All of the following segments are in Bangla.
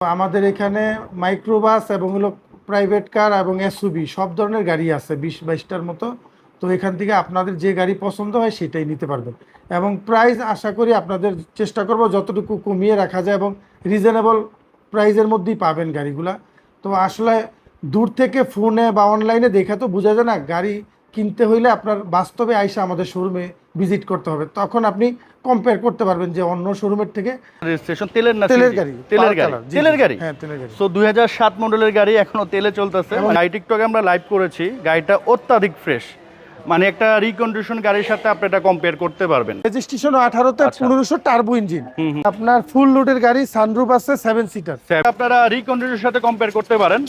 আমাদের এখানে মাইক্রোবাস এবং হলো প্রাইভেট কার এবং এসইউবি সব ধরনের গাড়ি আছে, বিশ বাইশটার মতো। তো এখান থেকে আপনাদের যে গাড়ি পছন্দ হয় সেটাই নিতে পারবেন। এবং প্রাইস আশা করি আপনাদের চেষ্টা করব যতটুকু কমিয়ে রাখা যায় এবং রিজনেবল প্রাইজের মধ্যেই পাবেন গাড়িগুলা। তো আসলে দূর থেকে ফোনে বা অনলাইনে দেখে তো বোঝা যায় না, গাড়ি কিনতে হইলে আপনার বাস্তবে আইসা আমাদের শোরুমে ভিজিট করতে হবে। তখন আপনি কম্পেয়ার করতে পারবেন যে অন্য শোরুমের থেকে রেজিস্ট্রেশন তেলের না তেলের গাড়ি তেলের গাড়ি। তেলের গাড়ি? হ্যাঁ তেলের গাড়ি। সো দুই হাজার সাত মডেলের গাড়ি এখনও তেলে চলতেছে। গাড়ি টিকটকে আমরা লাইভ করেছি। গাড়িটা অত্যাধিক ফ্রেশ মানে একটা রিকন্ডিশন গাড়ির সাথে আপনি এটা কম্পেয়ার করতে পারবেন। রেজিস্ট্রেশন আঠারোতে আচ্ছা। পনেরোশো টার্বো ইঞ্জিন। আপনার ফুল লোডের গাড়ি সানরুফ আছে সেভেন সিটার আপনারা রিকন্ডিশনের সাথে কম্পেয়ার করতে পারেন।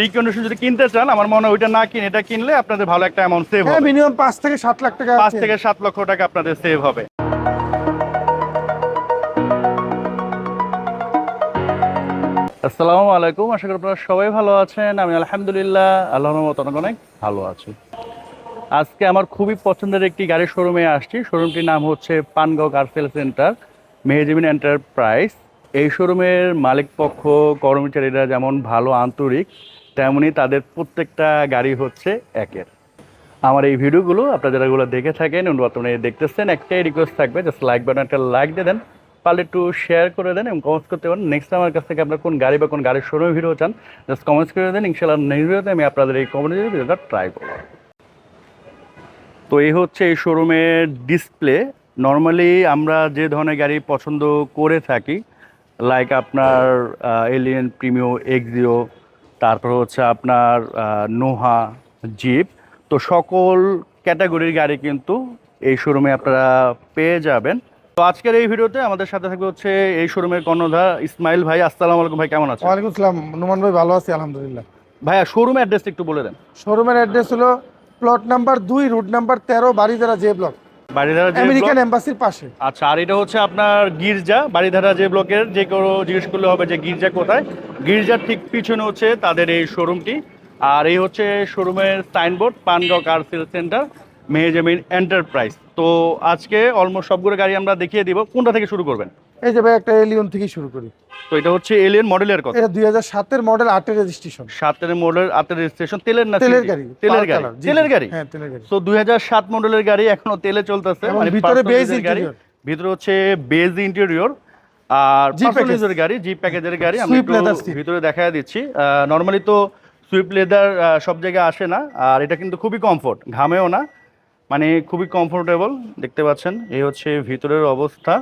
রিকন্ডিশন যদি কিনতে চান আমার মনে হয় ওইটা না কিনে এটা কিনলে আপনাদের ভালো একটা অ্যামাউন্ট সেভ হবে। মিনিমাম পাঁচ থেকে সাত লাখ টাকা পাঁচ থেকে সাত লক্ষ টাকা আপনাদের সেভ হবে। আসসালামু আলাইকুম আশা করি আপনারা সবাই ভালো আছেন। আমি আলহামদুলিল্লাহ আল্লাহর রহমত অনেক অনেক ভালো আছি। আজকে আমার খুবই পছন্দের একটি গাড়ির শোরুমে আসছি। শোরুমটির নাম হচ্ছে Pangaon car sale centre Mehejibin enterprise এই শোরুমের মালিক পক্ষ কর্মচারীরা যেমন ভালো আন্তরিক তেমনি তাদের প্রত্যেকটা গাড়ি হচ্ছে একের। আমার এই ভিডিওগুলো আপনারা যারা এগুলো দেখে থাকেন বর্তমানে দেখতেছেন, একটাই রিকোয়েস্ট থাকবে জাস্ট লাইক বাটন একটা লাইক দিয়ে দেন, পারলে একটু শেয়ার করে দেন এবং কমেন্টস করতে পারেন। নেক্সট আমার কাছ থেকে আপনার কোন গাড়ি বা কোন গাড়ির শোরুমে ভিডিও চান জাস্ট কমেন্টস করে দেন। ইনশাআল্লাহ নেক্সট ভিডিওতে আমি আপনাদের এই কমেন্ট ভিডিওটা ট্রাই করব। তো এই হচ্ছে এই শোরুমের ডিসপ্লে নর্মালি আমরা যে ধরনের গাড়ি পছন্দ করে থাকি লাইক আপনার এলিয়েন প্রিমিও এক্সিও তারপর হচ্ছে আপনার নোহা জিপ। তো সকল ক্যাটাগরির গাড়ি কিন্তু এই শোরুমে আপনারা পেয়ে যাবেন। তো আজকের এই ভিডিওতে আমাদের সাথে থাকবে হচ্ছে এই শোরুমের কর্ণধার ইসমাইল ভাই। আসসালামু আলাইকুম ভাই কেমন আছেন? ওয়ালাইকুম আসসালাম। নুমান ভাই ভালো আছি আলহামদুলিল্লাহ। ভাইয়া শোরুম অ্যাড্রেসটা একটু বলে দেন। শোরুমের অ্যাড্রেস হলো প্লট নাম্বার দুই রুট নাম্বার তেরো বাড়িধারা জে ব্লক আমেরিকান এম্বাসির পাশে। আচ্ছা আর এটা হচ্ছে আপনার গির্জা বাড়িধারা যে ব্লকের যে কোনো জিজ্ঞেস করলে হবে যে গির্জা কোথায় গির্জার ঠিক পিছনে হচ্ছে তাদের এই শোরুমটি আর এই হচ্ছে শোরুমের signboard Pangaon car sale centre Mehejamin enterprise তো আজকে অলমোস্ট সবগুলো গাড়ি আমরা দেখিয়ে দিব কোনটা থেকে শুরু করবেন? এই যে ভাই একটা এলিয়ন থেকে শুরু করি। তো এটা হচ্ছে এলিয়ন মডেলের কথা। এটা দুই হাজার সাতের মডেল আটের রেজিস্ট্রেশন সাতের মডেল আপনার রেজিস্ট্রেশন তেলের না তেলের গাড়ি তেলের গাড়ি। তেলের গাড়ি? হ্যাঁ তেলের গাড়ি। তো দুই হাজার সাত মডেলের গাড়ি এখনও তেলে চলতেছে মানে ভিতরে বেজ এর গাড়ি। ভিতরে হচ্ছে বেজ ইন্টেরিয়র আর পার্সোনাল গাড়ি জিপ প্যাকেজের গাড়ি। আমি ভিতরে দেখা দিচ্ছি। নরমালি তো সুইপ লেদার সব জায়গায় আসে না আর এটা কিন্তু খুবই কমফোর্ট ঘামেও না। মানে খুবই কমফোর্টেবল দেখতে পাচ্ছেন। এই হচ্ছে ভিতরের অবস্থা।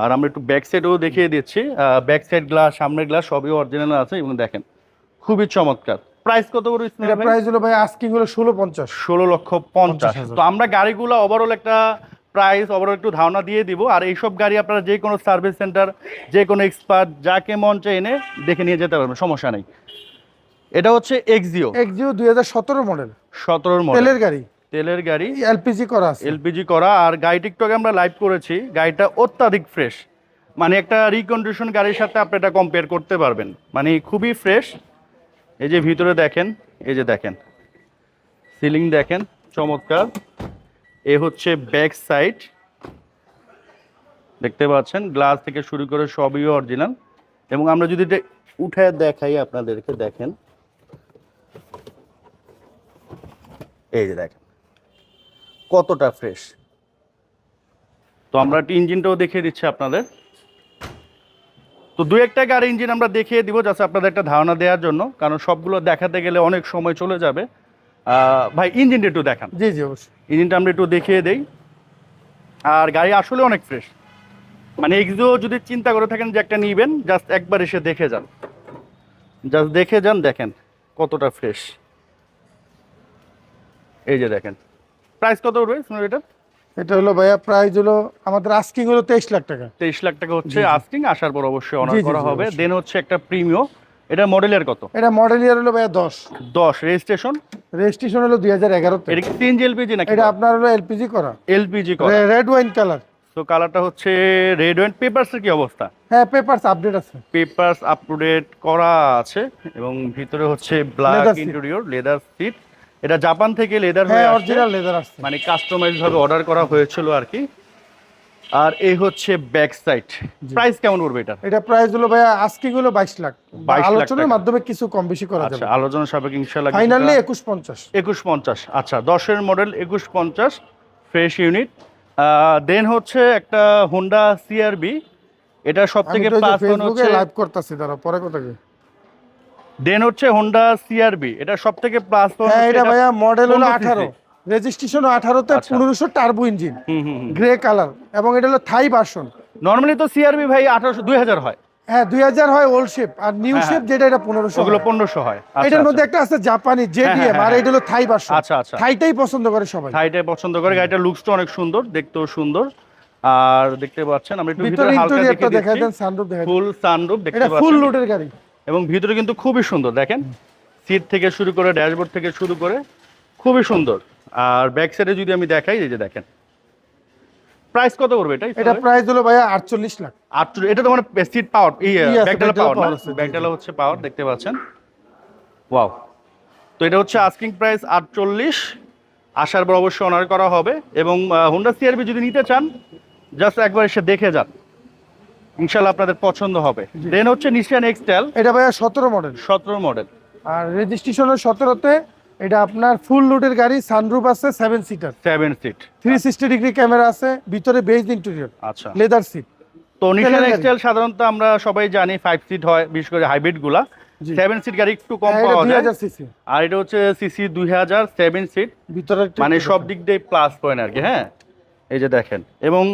আর আমরা একটু ব্যাক সাইডও দেখিয়ে দিচ্ছি। ব্যাক সাইড গ্লাস সামনের গ্লাস সবই অরিজিনাল আছে। এবং দেখেন খুবই চমৎকার। প্রাইস কত করে এটা প্রাইস হলো ভাই আস্কিং হলো ষোলো পঞ্চাশ। ষোলো লক্ষ পঞ্চাশ। তো আমরা গাড়িগুলো ওভারঅল একটা প্রাইস ওভারঅল একটু ধারণা দিয়ে দিব। আর এইসব গাড়ি আপনারা যে কোনো সার্ভিস সেন্টার যে কোনো এক্সপার্ট যাকে মন চায় এনে দেখে নিয়ে যেতে পারবেন সমস্যা নেই। এটা হচ্ছে এক্সিও এক্সিও দুই হাজার সতেরো মডেল সতেরোর মডেল তেলের গাড়ি। তেলের গাড়ি এলপিজি করা আছে। এলপিজি করা আর গাড়ি টিকটকে আমরা লাইভ করেছি। গাড়িটা অত্যাধিক ফ্রেশ মানে একটা রিকন্ডিশন গাড়ির সাথে আপনি এটা কম্পেয়ার করতে পারবেন। মানে খুবই ফ্রেশ এই যে ভিতরে দেখেন এই যে দেখেন। সিলিং দেখেন চমৎকার। এ হচ্ছে ব্যাক সাইড দেখতে পাচ্ছেন গ্লাস থেকে শুরু করে সবই অরিজিনাল এবং আমরা যদি এটা উঠে দেখাই আপনাদেরকে দেখেন। এই যে দেখেন। কতটা ফ্রেশ তো আমরা একটা ইঞ্জিনটাও দেখিয়ে দিচ্ছি আপনাদের। তো দু একটা গাড়ি ইঞ্জিন আমরা দেখিয়ে দিব যাতে আপনাদের একটা ধারণা দেওয়ার জন্য কারণ সবগুলো দেখাতে গেলে অনেক সময় চলে যাবে। ভাই ইঞ্জিনটা একটু দেখান। জি জি অবশ্যই। ইঞ্জিনটা আমরা একটু দেখিয়ে দেই। আর গাড়ি আসলে অনেক ফ্রেশ মানে এক্সিও যদি চিন্তা করে থাকেন যে একটা নিবেন জাস্ট একবার এসে দেখে যান। জাস্ট দেখে যান দেখেন কতটা ফ্রেশ এই যে দেখেন। প্রাইস কত উঠবে এটা? এটা হলো ভাইয়া প্রাইস হলো আমাদের আস্কিং হলো তেইশ লাখ টাকা। তেইশ লাখ টাকা হচ্ছে। আস্কিং আসার পর অবশ্যই অনার করা হবে। দেন হচ্ছে একটা প্রিমিও এটা মডেলের কত? এটা মডেল ইয়ার হলো ভাইয়া দশ। দশ। রেজিস্ট্রেশন রেজিস্ট্রেশন হলো দুই হাজার এগারোতে এটা কি সিএনজি এলপিজি নাকি? এটা আপনার হলো এলপিজি করা। এলপিজি করা। রেড ওয়াইন কালার তো কালারটা হচ্ছে রেড ওয়েন্ট পেপারসের কি অবস্থা? হ্যাঁ পেপারস আপডেট আছে। পেপারস আপ টু ডেট করা আছে এবং ভিতরে হচ্ছে ব্ল্যাক ইন্টেরিয়র লেদার সিট এটা জাপান থেকে লেদার হ্যাঁ হয়ে অরিজিনাল লেদার আসছে। মানে কাস্টমাইজ ভাবে অর্ডার করা হয়েছিল আর কি। আর এই হচ্ছে ব্যাক সাইড প্রাইস কেমন পড়বে এটা এটা প্রাইস হলো ভাইয়া আজকে হলো বাইশ লাখ। 22 লাখ আলোচনার মাধ্যমে কিছু কম বেশি করা যাবে। আচ্ছা আলোচনা সাপেক্ষে ইনশাআল্লাহ ফাইনালি একুশ পঞ্চাশ। একুশ পঞ্চাশ। আচ্ছা দশের মডেল একুশ পঞ্চাশ ফ্রেশ ইউনিট দেন হচ্ছে একটা হোন্ডা সিআরবি এটা সব থেকে প্লাস হচ্ছে লাইভ করতেছি দাঁড়া পরে কথা কি দেন হচ্ছে হোন্ডা সিআরবি এটা সব থেকে প্লাস হ্যাঁ এটা ভাইয়া মডেল হলো আঠারো। রেজিস্ট্রেশন আঠারোতে আচ্ছা। পনেরোশো টার্বো ইঞ্জিন গ্রে কালার এবং এটা হলো থাই ভার্সন নর্মালি তো সিআরবি ভাই আঠারোশো দুই হাজার হয়। হ্যাঁ দুই হাজার হয় ওল্ড শেপ আর নিউ হ্যাঁ, শেপ যেটা এটা পনেরোশো ওগুলো পনেরোশো হয়। আচ্ছা, এটার মধ্যে আচ্ছা। একটা আছে জাপানি জেডিএম হ্যাঁ, আর হ্যাঁ, এটা হলো থাই ভার্সন আচ্ছা আচ্ছা। থাইটাই পছন্দ করে সবাই। থাইটাই পছন্দ করে। গাড়িটার লুকসটা অনেক সুন্দর দেখতেও সুন্দর। আর দেখতে পাচ্ছেন আমরা একটু ভিতরে হালকা দেখে দেন সানরুফ দেখাই ফুল সানরুফ দেখতে এটা ফুল পাচ্ছেন। লোডের গাড়ি। এবং ভিতরে কিন্তু খুবই সুন্দর দেখেন? সিট থেকে শুরু করে ড্যাশবোর্ড থেকে শুরু করে খুবই সুন্দর। আর ব্যাক সাইডে যদি আমি দেখাই এই যে দেখেন। প্রাইস কত করবে এটা এটা প্রাইস হলো ভাইয়া আটচল্লিশ লাখ। আটচল্লিশ এটা তো মানে সিট পাওয়ার এই ই আছে, ব্যাকডালা পাওয়ার না? ব্যাকডালা হচ্ছে পাওয়ার দেখতে পাচ্ছেন? ওয়াও। তো এটা হচ্ছে আস্কিং প্রাইস আটচল্লিশ। আসার পর অবশ্যই অনার করা হবে এবং হুন্ডা সিআরবি যদি নিতে চান জাস্ট একবার এসে দেখে যান। ইনশাল্লাহ আপনাদের পছন্দ হবে। দেন হচ্ছে নিশান এক্সটেল এটা ভাইয়া সতেরো মডেল সতেরো মডেল আর রেজিস্ট্রেশনের সতেরোতে। এটা আপনার ফুল লোডের গাড়ি সানরুফ আছে seven seater seven seat three sixty degree camera আছে ভিতরে বেজ ইন্টেরিয়র আচ্ছা। লেদার সিট তো নিশান। এক্সটেল সাধারণত আমরা সবাই জানি ফাইভ সিট হয় বিশেষ করে হাইব্রিডগুলা। সেভেন সিট গাড়ি একটু কম এটা পাওয়া যায়। আর এটা হচ্ছে সিসি দুই হাজার সেভেন সিট ভিতরে মানে সব দিক দিয়ে প্লাস পয়েন্ট আর কি হ্যাঁ? এই যে দেখেন। এবং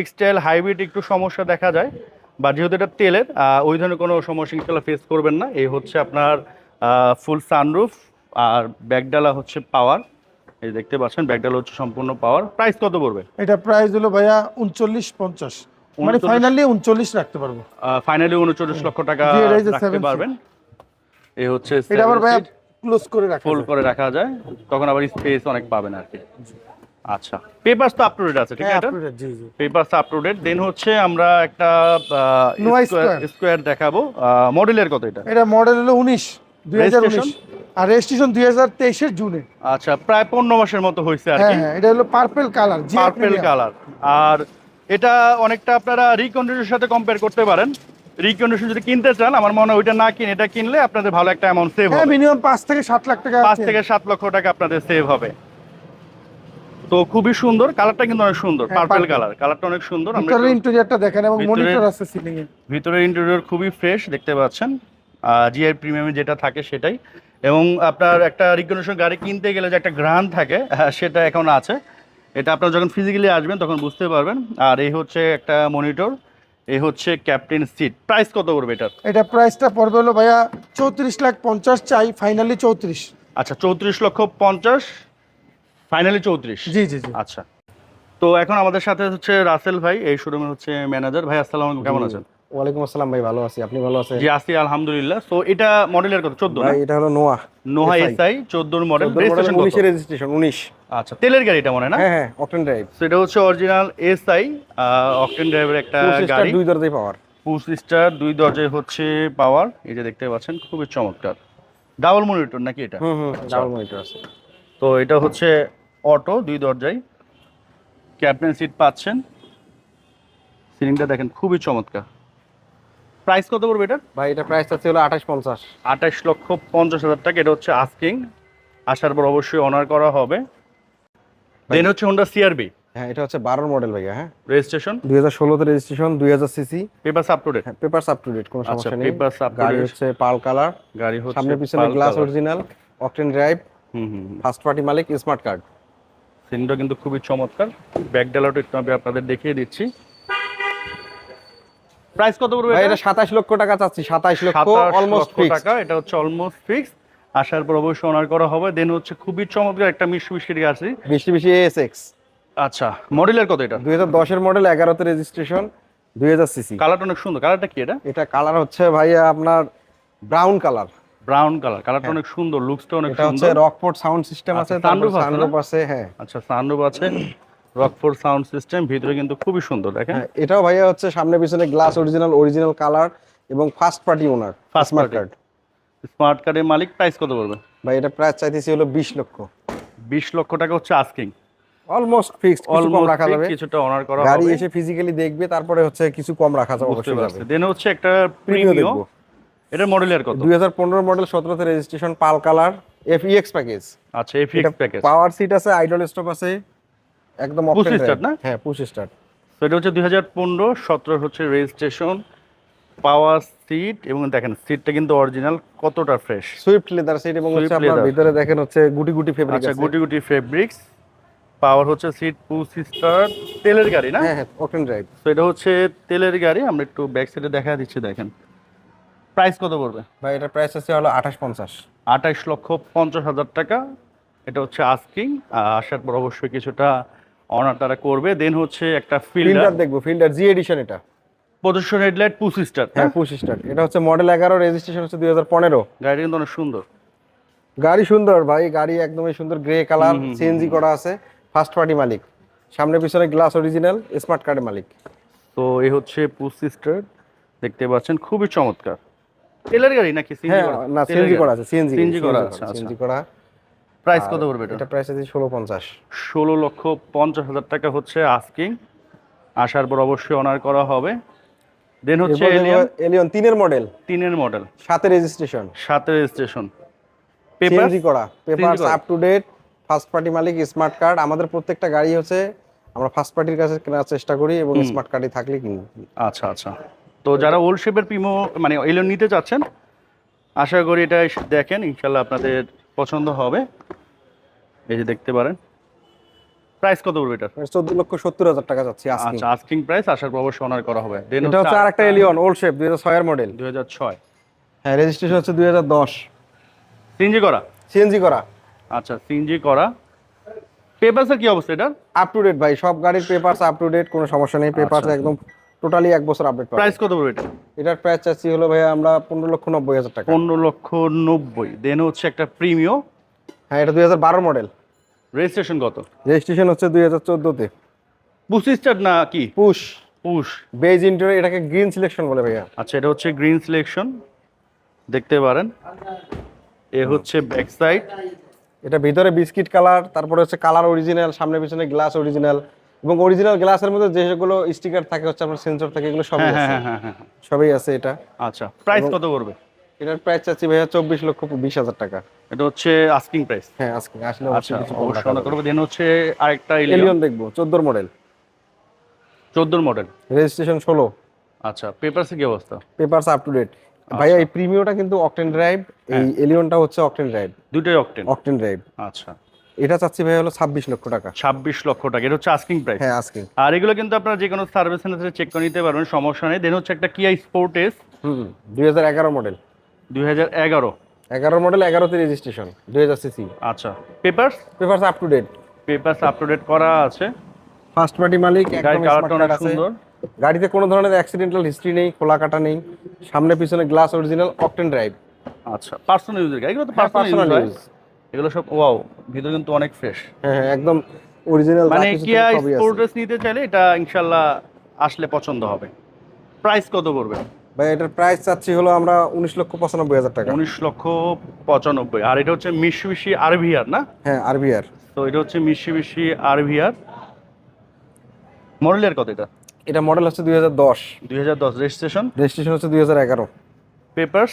এক্সটাইল হাইব্রিড একটু সমস্যা দেখা যায় বা যেহেতু এটা তেলের ওই ধরনের কোনো সমস্যা ইনশাল্লাহ ফেস করবেন না। এই হচ্ছে আপনার ফুল সানরুফ আর ব্যাগডালা হচ্ছে পাওয়ার এই দেখতে পাচ্ছেন ব্যাগডালা হচ্ছে সম্পূর্ণ পাওয়ার প্রাইস কত পড়বে? এটা প্রাইস হলো ভাইয়া উনচল্লিশ পঞ্চাশ। মানে ফাইনালি উনচল্লিশ রাখতে পারব। ফাইনালি উনচল্লিশ লক্ষ টাকা রাখতে পারবেন। এই হচ্ছে এটা আবার ভাইয়া ক্লোজ করে রাখা ফুল করে রাখা যায়। তখন আবার স্পেস অনেক পাবেন আর কি। আচ্ছা পেপারস তো আপ টু ডেট আছে ঠিক হ্যাঁ, আছে? জি জি। Papers up to date then হচ্ছে আমরা একটা। স্কোয়ার দেখাবো। মডেলের কত এটা? এটা মডেল হলো উনিশ দুই হাজার উনিশ। Registration? আর রেজিস্ট্রেশন দুই হাজার তেইশের জুনে। আচ্ছা প্রায় পনেরো মাসের মতো হয়েছে আর হ্যাঁ কি। হ্যাঁ এটা হলো পার্পেল কালার পার্পেল কালার আর এটা অনেকটা আপনারা রিকন্ডিশনের সাথে কম্পেয়ার করতে পারেন। রিকন্ডিশন যদি কিনতে চান আমার মনে হয় ওইটা না কিনে এটা কিনলে আপনাদের ভালো একটা অ্যামাউন্ট সেভ হবে। মিনিমাম পাঁচ থেকে সাত লাখ টাকা পাঁচ থেকে সাত লক্ষ টাকা আপনাদের সেভ হবে। তো খুবই সুন্দর কালারটা কিন্তু অনেক সুন্দর পার্পেল কালার কালারটা অনেক সুন্দর ভিতরের ইন্টেরিয়রটা দেখেন এবং মনিটর আছে সিলিং এ ভিতরের ইন্টেরিয়র খুবই ফ্রেশ দেখতে পাচ্ছেন। জিআই প্রিমিয়ামে যেটা থাকে সেটাই। এবং আপনার একটা রিকগনিশন গাড়ি কিনতে গেলে যে একটা গ্রান থাকে সেটা এখন আছে। এটা আপনারা যখন ফিজিক্যালি আসবেন তখন বুঝতে পারবেন। আর এই হচ্ছে একটা মনিটর এই হচ্ছে ক্যাপ্টেন সিট প্রাইস কত করবে এটার? এটা প্রাইসটা পড়বে হলো ভাইয়া চৌত্রিশ লাখ পঞ্চাশ চাই ফাইনালি চৌত্রিশ। আচ্ছা চৌত্রিশ লক্ষ পঞ্চাশ। ফাইনালি চৌত্রিশ। জি জি জি। আচ্ছা। তো এখন আমাদের সাথে হচ্ছে রাসেল ভাই এই শোরুমের হচ্ছে ম্যানেজার ভাই আসসালামু আলাইকুম কেমন আছেন? ওয়ালাইকুম আসসালাম ভাই ভালো আছি। আপনি ভালো আছেন? জি আছি আলহামদুলিল্লাহ। তো এটা মডেলের কত চোদ্দ ভাই এটা হলো নোয়া নোহা SI এসআই চোদ্দোর মডেল রেজিস্ট্রেশন উনিশের রেজিস্ট্রেশন উনিশ। আচ্ছা তেলের গাড়ি এটা মনে হয় না? হ্যাঁ হ্যাঁ অকটেন ড্রাইভ তো এটা হচ্ছে অরিজিনাল এসআই অকটেন ড্রাইভের একটা গাড়ি। দুই দরজাই পাওয়ার পুশ স্টার দুই দরজায় হচ্ছে পাওয়ার এই যে দেখতে পাচ্ছেন খুবই চমৎকার। ডাবল মনিটর নাকি এটা? হুম হুম ডাবল মনিটর আছে। তো এটা হচ্ছে অটো দুই দরজায়। ক্যাপ্টেন সিট পাচ্ছেন। সিলিংটা দেখেন খুবই চমৎকার। প্রাইস কত পড়বে এটা? ভাই এটা প্রাইস আছে হলো আঠাশ পঞ্চাশ। আঠাশ লক্ষ পঞ্চাশ হাজার টাকা এটা হচ্ছে আস্কিং আসার পর অবশ্যই অনার করা হবে। দেন হচ্ছে হোন্ডা সিআরবি হ্যাঁ এটা হচ্ছে বারোর মডেল ভাইয়া হ্যাঁ। রেজিস্ট্রেশন দুই হাজার ষোলোতে রেজিস্ট্রেশন দুই হাজার CC paper up to date হ্যাঁ পেপার আপ টু ডেট কোনো আচ্ছা, সমস্যা নেই। to গাড়ি। হচ্ছে পাল কালার। গাড়ি হচ্ছে সামনে পিছনে glass original octane drive hmm hmm first party মালিক স্মার্ট কার্ড সিনটা কিন্তু খুবই চমৎকার। ব্যাক ডালাটা একটু আমি আপনাদের দেখিয়ে দিচ্ছি। প্রাইস কত পড়বে ভাই এটা? এটা সাতাশ লক্ষ টাকা চাচ্ছি সাতাশ লক্ষ অলমোস্ট ফিক্স টাকা এটা হচ্ছে অলমোস্ট ফিক্স আসার পর অবশ্যই অনার করা হবে। দেন হচ্ছে খুবই চমৎকার একটা মিষ্টি মিষ্টি গাড়ি বেশি বেশি এস এক্স আচ্ছা মডেলের কত এটা? দুই হাজার দশের মডেল এগারোতে রেজিস্ট্রেশন দুই হাজার সিসি কালারটা অনেক সুন্দর। কালারটা কি এটা? এটা কালার হচ্ছে ভাইয়া আপনার ব্রাউন কালার ব্রাউন কালার কালারটা অনেক সুন্দর লুকসটা অনেক এটা হচ্ছে সুন্দর। রকপোর্ট সাউন্ড সিস্টেম আচ্ছা, আছে তারপর sunroof আছে না? সানরুফ আছে হ্যাঁ। আচ্ছা সানরুফ আছে রকফোর্ড সাউন্ড সিস্টেম ভিতরে কিন্তু খুবই সুন্দর দেখেন। হ্যাঁ, এটাও ভাইয়া হচ্ছে সামনে পিছনে গ্লাস অরিজিনাল অরিজিনাল কালার এবং first party owner first smart card smart কার্ডের মালিক প্রাইস কত পড়বে? ভাই এটা প্রাইস চাইতেছি হলো বিশ লক্ষ। বিশ লক্ষ টাকা হচ্ছে আস্কিং অলমোস্ট ফিক্সড কিছু কম রাখা যাবে। কিছুটা অনার করা হবে। গাড়ি এসে ফিজিক্যালি দেখবে তারপরে হচ্ছে কিছু কম রাখা যাবে অবশ্যই দেন হচ্ছে একটা প্রিমিও দেখব এটার মডেলের কত? দুই হাজার পনেরো model সতেরোতে registration pearl colour F EX package আচ্ছা এফএক্স প্যাকেজ পাওয়ার সিট আছে আইডল স্টপ আছে একদম option start না? হ্যাঁ পুশ স্টার্ট তো এটা হচ্ছে দুই হাজার পনেরো সতেরো হচ্ছে রেজিস্ট্রেশন পাওয়ার সিট এবং দেখেন সিটটা কিন্তু অরিজিনাল কতটা ফ্রেশ সুইফট লেদার সিট এবং হচ্ছে আপনার ভিতরে দেখেন হচ্ছে গুটি গুটি ফেব্রিক আচ্ছা গুটি গুটি ফেব্রিক্স পাওয়ার হচ্ছে সিট টু সিস্টার তেলের গাড়ি না? হ্যাঁ অকটেন ড্রাইভ তো এটা হচ্ছে তেলের গাড়ি আমরা একটু ব্যাক সাইডে দেখা দিচ্ছি দেখেন। প্রাইস কত পড়বে? ভাই এটা প্রাইস আছে হলো আঠাশ পঞ্চাশ। আঠাইশ লক্ষ পঞ্চাশ হাজার টাকা। এটা হচ্ছে আস্কিং। আসার পর অবশ্যই কিছুটা অনার তারা করবে। দেন হচ্ছে একটা ফিল্ডার দেখব ফিল্ডার জি এডিশন এটা। প্রদর্শন হেডলাইট টু সিস্টার হ্যাঁ পুশ স্টার্ট এটা হচ্ছে মডেল এগারো রেজিস্ট্রেশন হচ্ছে দুই হাজার পনেরো। গাড়িটা কিন্তু অনেক সুন্দর। গাড়ি সুন্দর ভাই গাড়ি একদমই সুন্দর গ্রে কালার সিএনজি করা আছে ফার্স্ট পার্টি মালিক। সামনে পিছনে গ্লাস অরিজিনাল স্মার্ট কার্ডের মালিক। তো এই হচ্ছে টু সিস্টার দেখতে পাচ্ছেন খুবই চমৎকার। তেলের গাড়ি নাকি সিএনজি হ্যাঁ না সিএনজি করা আছে সিএনজি সিএনজি করা আছে আচ্ছা। সিএনজি করা প্রাইস কত পড়বে এটা? এটা প্রাইস আছে ষোলো পঞ্চাশ। ষোলো লক্ষ পঞ্চাশ হাজার টাকা হচ্ছে আস্কিং আসার পর অবশ্যই অনার করা হবে। দেন হচ্ছে এলিয়ন এলিয়ন তিনের মডেল তিনের মডেল সাথে রেজিস্ট্রেশন সাথে রেজিস্ট্রেশন পেপার করা। Paper up to date first party Malik smart card আমাদের প্রত্যেকটা গাড়ি হচ্ছে আমরা ফার্স্ট পার্টির কাছে কেনার চেষ্টা করি এবং স্মার্ট কার্ডই থাকলে কিনি। আচ্ছা আচ্ছা। তো যারা ওল্ড শেপের পিমো মানে এলিয়ন নিতে চাচ্ছেন আশা করি এটা দেখেন ইনশাল্লাহ আপনাদের পছন্দ হবে। এই যে দেখতে পারেন প্রাইস কত পড়বে এটার? চোদ্দ লক্ষ সত্তর হাজার টাকা যাচ্ছে আজকে আচ্ছা আস্কিং প্রাইস আসার পর অবশ্যই অনার করা হবে। দেন এটা হচ্ছে আরেকটা এলিয়ন ওল্ড শেপ হাজার ছয়ের মডেল দুই হাজার ছয়। হ্যাঁ রেজিস্ট্রেশন হচ্ছে দুই হাজার দশ। সিএনজি করা? সিএনজি করা। আচ্ছা সিএনজি করা। পেপারসের কি অবস্থা এটার? আপ টু ডেট ভাই সব গাড়ির পেপারস আপ টু ডেট কোনো সমস্যা নেই। পেপারস আচ্ছা। একদম টোটালি এক বছর আপডেট প্রাইস কত পড়বে এটা? এটার প্রাইস চাচ্ছি হলো ভাই আমরা পনেরো লক্ষ নব্বই হাজার টাকা। পনেরো লক্ষ নব্বই। দেন হচ্ছে একটা প্রিমিও হ্যাঁ এটা দুই হাজার বারো মডেল রেজিস্ট্রেশন কত? রেজিস্ট্রেশন হচ্ছে দুই হাজার চোদ্দোতে। বুসিস্টার না কি? পুশ পুশ বেজ ইন্টেরিয়র এটাকে গ্রিন সিলেকশন বলে ভাইয়া। আচ্ছা এটা হচ্ছে গ্রিন সিলেকশন দেখতে পারেন। এ হচ্ছে ব্যাক সাইড এটা ভিতরে বিস্কিট কালার তারপরে হচ্ছে কালার অরিজিনাল সামনে পিছনে গ্লাস অরিজিনাল এবং অরিজিনাল গ্লাসের মধ্যে যেগুলো স্টিকার থাকে হচ্ছে আপনার সেন্সর থাকে এগুলো সবই হ্যাঁ আছে। হ্যাঁ হ্যাঁ সবই আছে এটা। আচ্ছা প্রাইস কত করবে এটার প্রাইস চাচ্ছি ভাইয়া চব্বিশ লক্ষ বিশ হাজার টাকা। এটা হচ্ছে আস্কিং প্রাইস হ্যাঁ আজকে আসলে আচ্ছা অবশ্যই যাবে। করব দেন হচ্ছে আরেকটা এলিয়ন এলিয়ন দেখব চোদ্দোর মডেল চোদ্দোর মডেল রেজিস্ট্রেশন ষোলো। আচ্ছা পেপারসে কি অবস্থা? পেপারস আপ টু ডেট ভাইয়া এই প্রিমিওটা কিন্তু অকটেন ড্রাইভ এই এলিয়নটা হচ্ছে অকটেন ড্রাইভ দুটোই অকটেন অকটেন ড্রাইভ আচ্ছা। এটা চাচ্ছি ভাইয়া হলো ছাব্বিশ লক্ষ টাকা। ছাব্বিশ লক্ষ টাকা এটা হচ্ছে আস্কিং প্রাইস হ্যাঁ আজকে আর এগুলো কিন্তু আপনারা যে কোনো সার্ভিস সেন্টারে চেক করে নিতে পারবেন সমস্যা নেই। দেন হচ্ছে একটা কিয়া হুম দুই হাজার এগারো মডেল দুই হাজার এগারো। এগারো মডেল এগারোতে রেজিস্ট্রেশন দুই হাজার সিসি আচ্ছা papers papers up to date papers up to date করা আছে। ফার্স্ট পার্টি মালিক গাড়ির একদম সুন্দর। গাড়িতে কোনো ধরনের অ্যাক্সিডেন্টাল হিস্ট্রি নেই খোলা কাটা নেই। সামনে পিছনে গ্লাস অরিজিনাল অকটেন ড্রাইভ আচ্ছা পার্সোনাল ইউজের গাড়ি। তো হ্যাঁ, পার্সোনাল personal ইউজ। এগুলো সব ওয়াও ভিতরে কিন্তু অনেক ফ্রেশ হ্যাঁ হ্যাঁ একদম অরিজিনাল মানে কিয়া স্পোর্টেস নিতে চাইলে এটা ইনশাল্লাহ আসলে পছন্দ হবে। প্রাইস কত পড়বে? ভাই এটার প্রাইস চাচ্ছি হলো আমরা উনিশ লক্ষ পঁচানব্বই হাজার টাকা। উনিশ লক্ষ পঁচানব্বই। আর এটা হচ্ছে মিশমিশি আরভিআর না? হ্যাঁ আরবিআর তো এটা হচ্ছে মিশমিশি আরভিআর মডেলের কত এটা? এটা মডেল হচ্ছে দুই হাজার দশ। দুই হাজার দশ রেজিস্ট্রেশন রেজিস্ট্রেশন হচ্ছে দুই হাজার এগারো। পেপার্স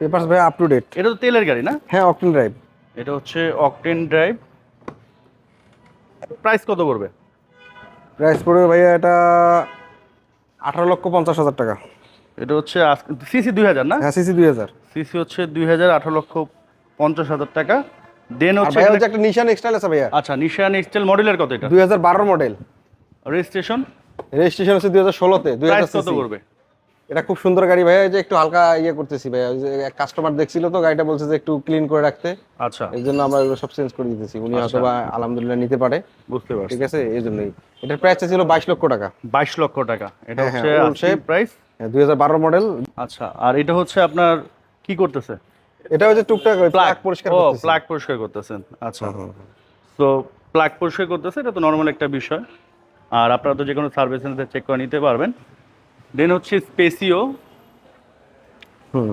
পেপারস ভাই আপ টু ডেট এটা তো তেলের গাড়ি না? হ্যাঁ অকটেন ড্রাইভ এটা হচ্ছে অকটেন ড্রাইভ প্রাইস কত পড়বে? প্রাইস পড়বে ভাইয়া এটা আঠারো লক্ষ পঞ্চাশ হাজার টাকা। এটা হচ্ছে সিসি দুই হাজার না? হ্যাঁ সিসি দুই হাজার। সিসি হচ্ছে দুই হাজার আঠারো লক্ষ পঞ্চাশ হাজার টাকা। দেন হচ্ছে একটা নিশান এক্সটাইল আছে ভাইয়া। আচ্ছা নিশান এক্সটাইল মডেলের কত এটা? দুই হাজার বারো মডেল রেজিস্ট্রেশন রেজিস্ট্রেশন হচ্ছে দুই হাজার ষোলোতে। দুই হাজার কত করবে এটা খুব সুন্দর গাড়ি ভাইয়া যে একটু হালকা ইয়ে করতেছি ভাইয়া যে এক কাস্টমার দেখছিল তো গাড়িটা বলছে যে একটু ক্লিন করে রাখতে। আচ্ছা। এই জন্য আমরা এগুলো সব চেঞ্জ করে দিতেছি। উনি হয়তো বা আলহামদুলিল্লাহ নিতে পারে। বুঝতে পারছি। ঠিক আছে? এই জন্যই। এটার প্রাইস ছিল বাইশ লক্ষ টাকা। বাইশ লক্ষ টাকা। এটা হ্যাঁ, হচ্ছে হ্যাঁ, old প্রাইস দুই হাজার বারো মডেল আচ্ছা আর এটা হচ্ছে আপনার কি করতেছে? এটা হচ্ছে টুকটাক প্লাক পরিষ্কার ও। প্লাগ পরিষ্কার করতেছেন। আচ্ছা। তো প্লাগ পরিষ্কার করতেছে এটা তো নর্মাল একটা বিষয়। আর আপনারা তো যে কোনো সার্ভিস সেন্টার চেক করে নিতে পারবেন। দেন হচ্ছে স্পেসিও হুম।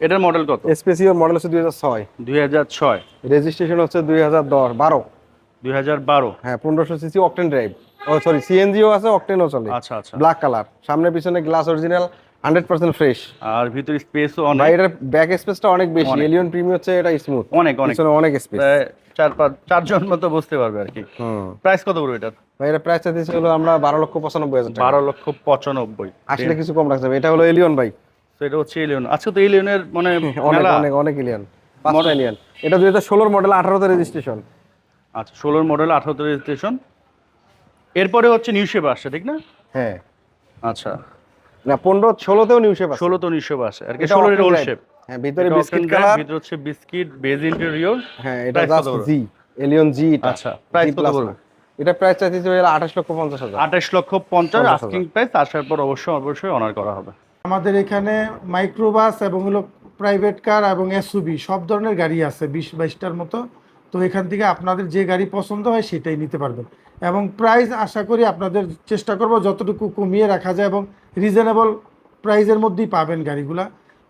এটার মডেল কত? স্পেসিওর মডেল হচ্ছে দুই হাজার ছয়। দুই হাজার ছয়। রেজিস্ট্রেশন হচ্ছে দুই হাজার দশ বারো। দুই হাজার বারো। হ্যাঁ পনেরোশো সিসি অকটেন ড্রাইভ ও সরি সিএনজিও আছে অকটেনও চলে। আচ্ছা আচ্ছা। ব্ল্যাক কালার সামনে পিছনে glass original hundred percent fresh আর ভিতরে স্পেসও ভাই অনেক। এটার ব্যাক স্পেসটা অনেক বেশি। এলিয়ন প্রিমিয়ার হচ্ছে এটা স্মুথ অনেক অনেক। অনেক স্পেস চার পাঁচ চারজন মতো বসতে পারবে আর কি। হুম। প্রাইস কত পড়বে এটার? ভাই এটা প্রাইস চাইতেছি হলো আমরা বারো লক্ষ পঁচানব্বই হাজার বারো লক্ষ পঁচানব্বই। আসলে কিছু কম রাখতে হবে। এটা হলো এলিয়ন ভাই। তো এটা হচ্ছে এলিয়ন আজকে তো এলিয়নের মানে অনেক অনেক অনেক এলিয়ন পাঁচটা এলিয়ন এটা দুই হাজার ষোলোর মডেল আঠারোতে রেজিস্ট্রেশন আচ্ছা ষোলোর মডেল আঠারোতে রেজিস্ট্রেশন এরপরে হচ্ছে নিউ শেপ আসছে ঠিক না? হ্যাঁ। আচ্ছা। না পনেরো ষোলোতেও নিউ শেপ আছে ষোলো তো নিউ শেপ আসে আর কি ষোলোর octane শেপ হ্যাঁ ভিতরে বিস্কিট কালার ভিতরে হচ্ছে বিস্কিট বেজ ইন্টেরিয়র হ্যাঁ এটা জাস্ট জি এলিয়ন জি আচ্ছা, price কত পড়বে? এটা প্রাইস চাইতেছি হলো আঠাশ লক্ষ পঞ্চাশ হাজার। আঠাশ লক্ষ পঞ্চাশ 50,000 আস্কিং প্রাইস আসার পর অবশ্যই অবশ্যই অনার করা হবে। আমাদের এখানে মাইক্রোবাস এবং হলো প্রাইভেট কার এবং এসইউবি সব ধরনের গাড়ি আছে বিশ বাইশটার মতো। তো এখান থেকে আপনাদের যে গাড়ি পছন্দ হয় সেটাই নিতে পারবেন। এবং প্রাইস আশা করি আপনাদের চেষ্টা করব যতটুকু কমিয়ে রাখা যায় এবং রিজনেবল প্রাইজের মধ্যেই পাবেন গাড়িগুলা।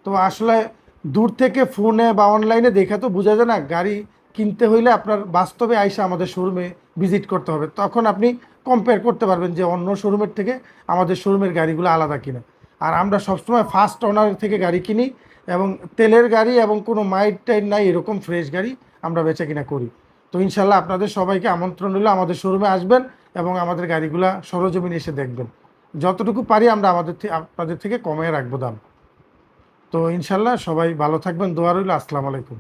তো আসলে দূর থেকে ফোনে বা অনলাইনে দেখে তো বোঝা যায় না গাড়ি কিনতে হইলে আপনার বাস্তবে আইসা আমাদের শোরুমে ভিজিট করতে হবে। তখন আপনি কম্পেয়ার করতে পারবেন যে অন্য শোরুমের থেকে আমাদের শোরুমের গাড়িগুলো আলাদা কিনা। আর আমরা সবসময় ফার্স্ট ওনার থেকে গাড়ি কিনি এবং তেলের গাড়ি এবং কোনো মাইট টাইট নাই, এরকম ফ্রেশ গাড়ি আমরা বেচা কিনা করি। তো ইনশাল্লাহ আপনাদের সবাইকে আমন্ত্রণ হলো আমাদের শোরুমে আসবেন এবং আমাদের গাড়িগুলা সরজমিনে এসে দেখবেন। যতটুকু পারি আমরা আমাদের আপনাদের থেকে কমিয়ে রাখব দাম। তো ইনশাল্লাহ সবাই ভালো থাকবেন, দোয়া রইল, আসসালামু আলাইকুম।